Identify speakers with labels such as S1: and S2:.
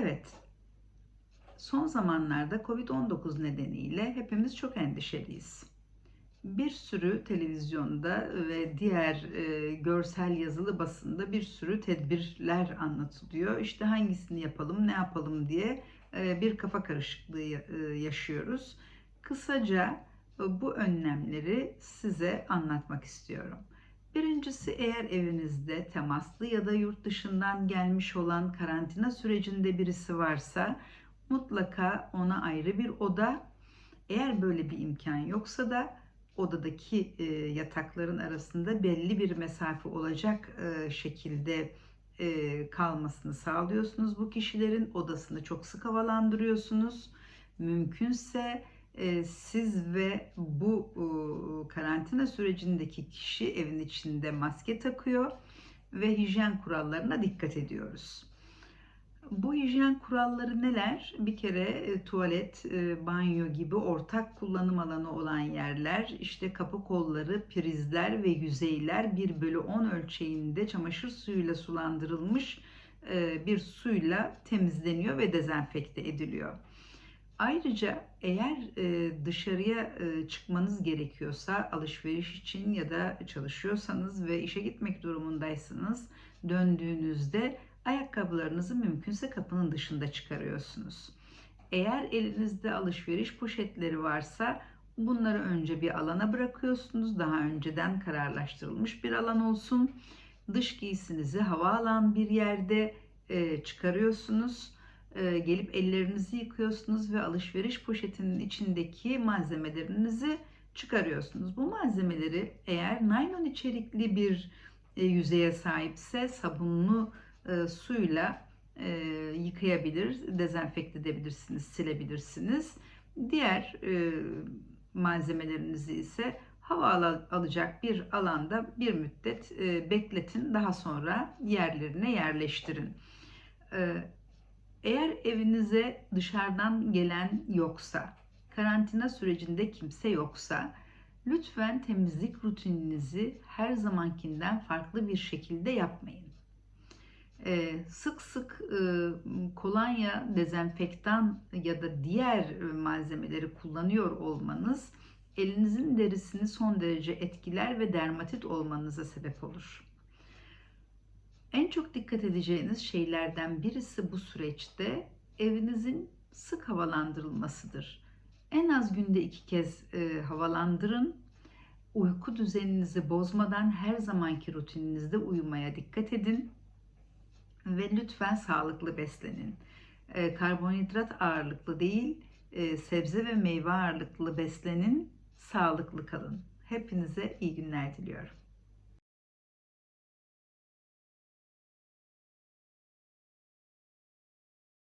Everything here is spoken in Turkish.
S1: Evet. Son zamanlarda Covid-19 nedeniyle hepimiz çok endişeliyiz. Bir sürü televizyonda ve diğer e, görsel yazılı basında bir sürü tedbirler anlatılıyor. İşte hangisini yapalım, ne yapalım diye e, bir kafa karışıklığı e, yaşıyoruz. Kısaca e, bu önlemleri size anlatmak istiyorum. Birincisi eğer evinizde temaslı ya da yurt dışından gelmiş olan karantina sürecinde birisi varsa mutlaka ona ayrı bir oda. Eğer böyle bir imkan yoksa da odadaki e, yatakların arasında belli bir mesafe olacak e, şekilde e, kalmasını sağlıyorsunuz. Bu kişilerin odasını çok sık havalandırıyorsunuz. Mümkünse siz ve bu e, karantina sürecindeki kişi evin içinde maske takıyor ve hijyen kurallarına dikkat ediyoruz. Bu hijyen kuralları neler? Bir kere e, tuvalet, e, banyo gibi ortak kullanım alanı olan yerler, işte kapı kolları, prizler ve yüzeyler 1 bölü 10 ölçeğinde çamaşır suyuyla sulandırılmış bir suyla temizleniyor ve dezenfekte ediliyor. Ayrıca eğer dışarıya çıkmanız gerekiyorsa alışveriş için ya da çalışıyorsanız ve işe gitmek durumundaysanız döndüğünüzde ayakkabılarınızı mümkünse kapının dışında çıkarıyorsunuz. Eğer elinizde alışveriş poşetleri varsa bunları önce bir alana bırakıyorsunuz. Daha önceden kararlaştırılmış bir alan olsun. Dış giysinizi hava alan bir yerde e, çıkarıyorsunuz. E, gelip ellerinizi yıkıyorsunuz ve alışveriş poşetinin içindeki malzemelerinizi çıkarıyorsunuz. Bu malzemeleri eğer naylon içerikli bir e, yüzeye sahipse sabunlu e, suyla e, yıkayabilir, dezenfekte edebilirsiniz, silebilirsiniz. Diğer malzemelerinizi ise hava al alacak bir alanda bir müddet bekletin. Daha sonra yerlerine yerleştirin. Eğer evinize dışarıdan gelen yoksa, karantina sürecinde kimse yoksa, lütfen temizlik rutininizi her zamankinden farklı bir şekilde yapmayın. Ee, sık sık e, kolonya, dezenfektan ya da diğer e, malzemeleri kullanıyor olmanız elinizin derisini son derece etkiler ve dermatit olmanıza sebep olur. En çok dikkat edeceğiniz şeylerden birisi bu süreçte evinizin sık havalandırılmasıdır. En az günde iki kez e, havalandırın. Uyku düzeninizi bozmadan her zamanki rutininizde uyumaya dikkat edin ve lütfen sağlıklı beslenin. E, karbonhidrat ağırlıklı değil, e, sebze ve meyve ağırlıklı beslenin, sağlıklı kalın. Hepinize iyi günler diliyorum.